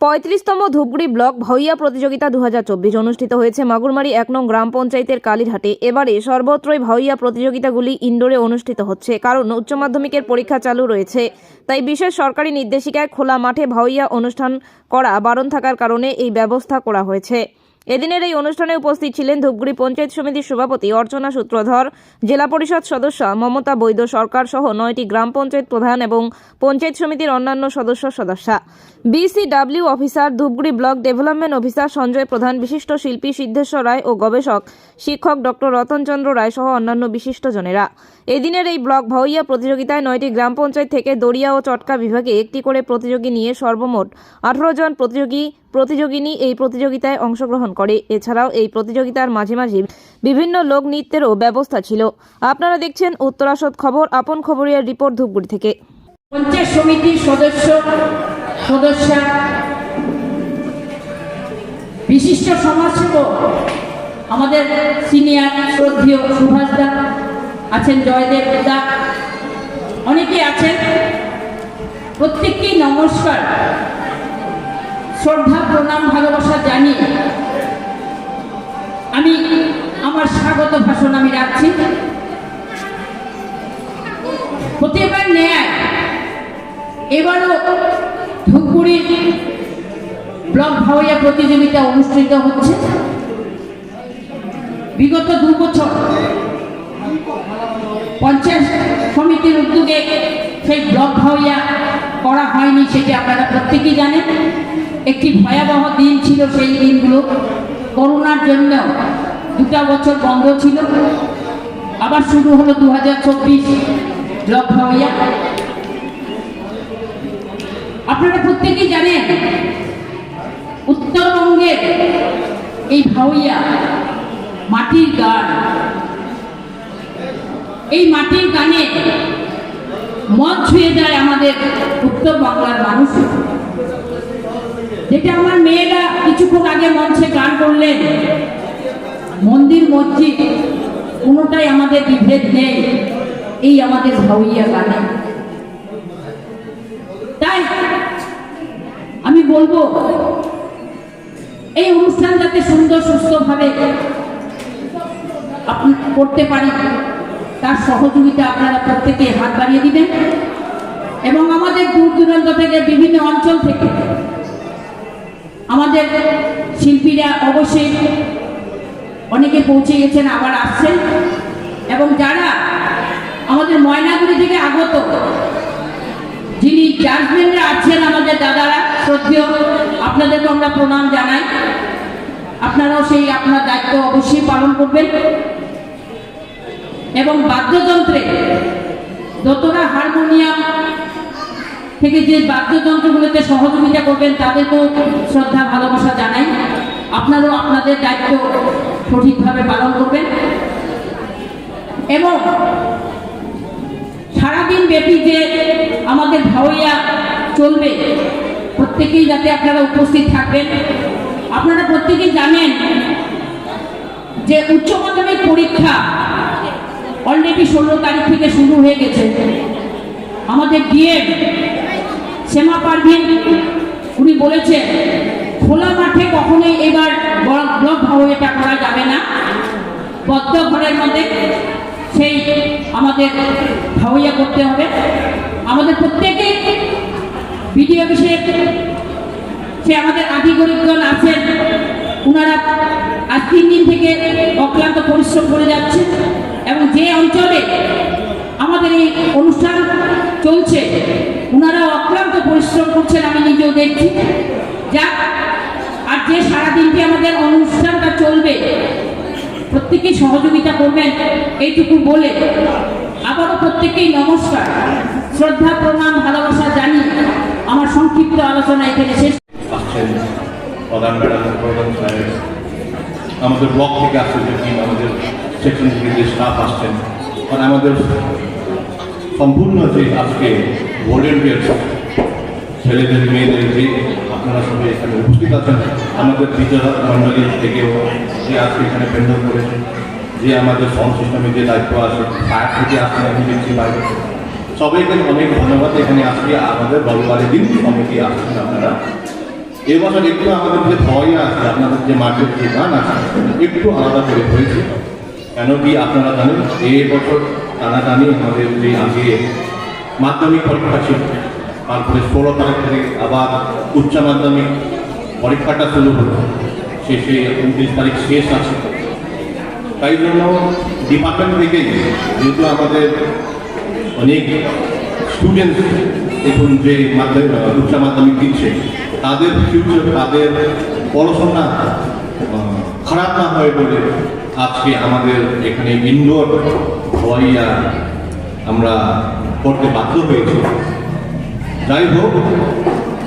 পঁয়ত্রিশতম Dhupguri block ভইয়া প্রতিযোগিতা দু হাজার চব্বিশ অনুষ্ঠিত হয়েছে মাগুরমারি এক নং গ্রাম পঞ্চায়েতের কালীরহাটে। এবারে সর্বত্রই ভইয়া প্রতিযোগিতাগুলি ইনডোরে অনুষ্ঠিত হচ্ছে, কারণ উচ্চ মাধ্যমিকের পরীক্ষা চালু রয়েছে। তাই বিশেষ সরকারি নির্দেশিকায় খোলা মাঠে ভইয়া অনুষ্ঠান করা বারণ থাকার কারণে এই ব্যবস্থা করা হয়েছে। এদিনের এই অনুষ্ঠানে উপস্থিত ছিলেন ধূপগুড়ি পঞ্চায়েত সমিতির সভাপতি অর্চনা সূত্রধর, জেলা পরিষদ সদস্য মমতা বৈদ্য সরকার সহ নয়টি গ্রাম পঞ্চায়েত প্রধান এবং পঞ্চায়েত সমিতির অন্যান্য সদস্য সদস্যা। BCW officer, Dhupguri block development officer Sanjay Pradhan, বিশিষ্ট শিল্পী সিদ্ধেশ্বর রায় ও গবেষক শিক্ষক ডক্টর রতনচন্দ্র রায় সহ অন্যান্য বিশিষ্টজনেরা এদিনের এই ব্লক ভাওইয়া প্রতিযোগিতায় নয়টি গ্রাম পঞ্চায়েত থেকে দড়িয়া ও চটকা বিভাগে একটি করে প্রতিযোগী নিয়ে সর্বমোট আঠারো জন প্রতিযোগী, প্রতিযোগিনী এই প্রতিযোগিতায় অংশগ্রহণ করে। এছাড়াও এই প্রতিযোগিতার মাঝে মাঝে বিভিন্ন লোক নৃত্যেরও ব্যবস্থা ছিল। আপনারা দেখছেন উত্তরাসদ খবর, আপন খবরিয়ার রিপোর্ট ধূপগুড়ি থেকে। পঞ্চায়েত সমিতির সদস্য, সদস্যা, বিশিষ্ট সমাজসেবক, আমাদের সিনিয়র শ্রদ্ধেয় সুভাষ দা আছেন, জয়দেব দা, অনেকে আছেন। প্রত্যেককেই নমস্কার, শ্রদ্ধা, প্রণাম, ভালোবাসা জানি আমি আমার স্বাগত ভাষণ আমি রাখছি। প্রতিবার ন্যায়, এবারও ধূপগুড়ি ব্লক ভাওয়াইয়া প্রতিযোগিতা অনুষ্ঠিত হচ্ছে। বিগত দু বছর পঞ্চায়েত সমিতির উদ্যোগে সেই ব্লক ভাওয়াইয়া করা হয়নি, সেটি আপনারা প্রত্যেকেই জানেন। একটি ভয়াবহ দিন ছিল সেই দিনগুলো। করোনার জন্য দুটা বছর বন্ধ ছিল। আবার শুরু হলো দু হাজার চব্বিশ ভাওয়াইয়া আপনারা প্রত্যেকেই জানেন, উত্তরবঙ্গের এই ভাওইয়া মাটির গান। এই মাটির গানে মন ছুঁয়ে যায় আমাদের উত্তর বাংলার মানুষ। যেটা আমার মেয়েরা কিছুক্ষণ আগে মঞ্চে গান করলেন। মন্দির, মসজিদ, কোনোটাই আমাদের বিভেদ নেই। এই আমাদের ভাওইয়া গানে। তাই আমি বলব, এই অনুষ্ঠান যাতে সুন্দর, সুস্থভাবে করতে পারি, তার সহযোগিতা আপনারা প্রত্যেকে হাত বাড়িয়ে দিবেন। এবং আমাদের দূর দূরান্ত থেকে বিভিন্ন অঞ্চল থেকে আমাদের শিল্পীরা অবশ্যই অনেকে পৌঁছে গেছেন, আবার আসছেন। এবং যারা আমাদের ময়নাগুড়ি থেকে আগত, যিনি জাজমেন্টে আছেন আমাদের দাদারা, শ্রদ্ধেয়, আপনাদেরকে আমরা প্রণাম জানাই। আপনারাও সেই আপনার দায়িত্ব অবশ্যই পালন করবেন। এবং বাদ্যযন্ত্রে যতটা হারমোনিয়াম থেকে যে বাদ্যযন্ত্রগুলোতে সহযোগিতা করবেন, তাদেরকেও শ্রদ্ধা, ভালোবাসা জানাই। আপনারাও আপনাদের দায়িত্ব সঠিকভাবে পালন করবেন। এবং সারাদিন ব্যাপী যে আমাদের ভাওয়াইয়া চলবে, প্রত্যেকেই যাতে আপনারা উপস্থিত থাকবেন। আপনারা প্রত্যেকেই জানেন যে উচ্চ মাধ্যমিক পরীক্ষা অলরেডি ষোলো তারিখ থেকে শুরু হয়ে গেছে। আমাদের ডিএম শ্যামা পারভিন উনি বলেছেন, খোলা মাঠে কখনোই এবার ব্লক ব্লক করা যাবে না। বদ্ধ ঘরের মধ্যে সেই আমাদের ভাওয়াইয়া করতে হবে। আমাদের প্রত্যেকে বিডিও অফিসে সে আমাদের আধিকারিকগণ আছেন ওনারা আজ তিন দিন থেকে অক্লান্ত পরিশ্রম করে যাচ্ছে এবং যে অঞ্চলে আমাদের এই অনুষ্ঠান চলছে। ওনারা অক্লান্ত পরিশ্রম করছেন, আমি নিজেও দেখছি। যাক, আর যে সারাদিনটি আমাদের অনুষ্ঠানটা চলবে, প্রত্যেকেই সহযোগিতা করবেন, এইটুকু বলে আবারও প্রত্যেকেই নমস্কার। শ্রদ্ধা, প্রণাম, ভালোবাসা জানি আমার সংক্ষিপ্ত আলোচনা এখানে শেষ। আমাদের ব্লক থেকে আসছে আমাদের সেকশন থেকে স্টাফ আসছেন আমাদের সম্পূর্ণ যে আজকে ভলেন্টিয়ার ছেলেদের, মেয়েদের যে আপনারা সবাই এখানে উপস্থিত আছেন, আমাদের বিচারক মণ্ডলী থেকেও যে আজকে এখানে প্যান্ডেল করেছে, যে আমাদের সাউন্ড সিস্টেমে যে দায়িত্ব আছে ফায়ার থেকে আসছেন আমি দেখছি বাইরে। সবাইকে অনেক ধন্যবাদ এখানে আজকে আমাদের বলবারের দিন কমিটি আসছেন আপনারা। এবছর একটু আমাদের যে ভয় আছে, আপনাদের যে মাঠের যে গান আছে, একটু আলাদা করে হয়েছে। কেন কি আপনারা জানেন এই বছর টানাটানি আমাদের যে আগে মাধ্যমিক পরীক্ষা ছিল, তারপরে ষোলো তারিখ থেকে আবার উচ্চ মাধ্যমিক পরীক্ষাটা শুরু হলো। শেষে উনত্রিশ তারিখ শেষ আছে। তাই জন্য ডিপার্টমেন্ট থেকে যেহেতু আমাদের অনেক স্টুডেন্ট এখন যে মাধ্যমিক, উচ্চ মাধ্যমিক দিচ্ছে, তাদের ফিউচার তাদের পড়াশোনা খারাপ না হয় বলে আজকে আমাদের এখানে ইনডোর হওয়াইয়া আমরা করতে বাধ্য হয়েছি। যাই হোক,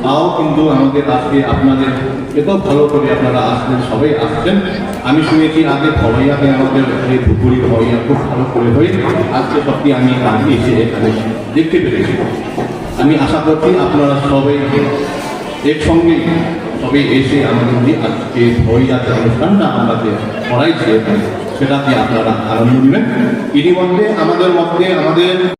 তাও কিন্তু আমাদের আজকে আপনাদের এত ভালো করে আপনারা আসছেন সবাই আসছেন। আমি শুনেছি আগে ভবাইয়াতে আমাদের এই ধুপুরি ভবাইয়া খুব ভালো করে হয়ে। আজকে সত্যি আমি আগে এসে এখানে দেখতে পেরেছি। আমি আশা করছি আপনারা সবাই একসঙ্গে সবাই এসে আমাদের যে আজকে ভবাইয়াতে অনুষ্ঠানটা আমাকে করাইছি সেটা দিয়ে আপনারা আনন্দ নেবেন ইতিমধ্যে আমাদের মধ্যে আমাদের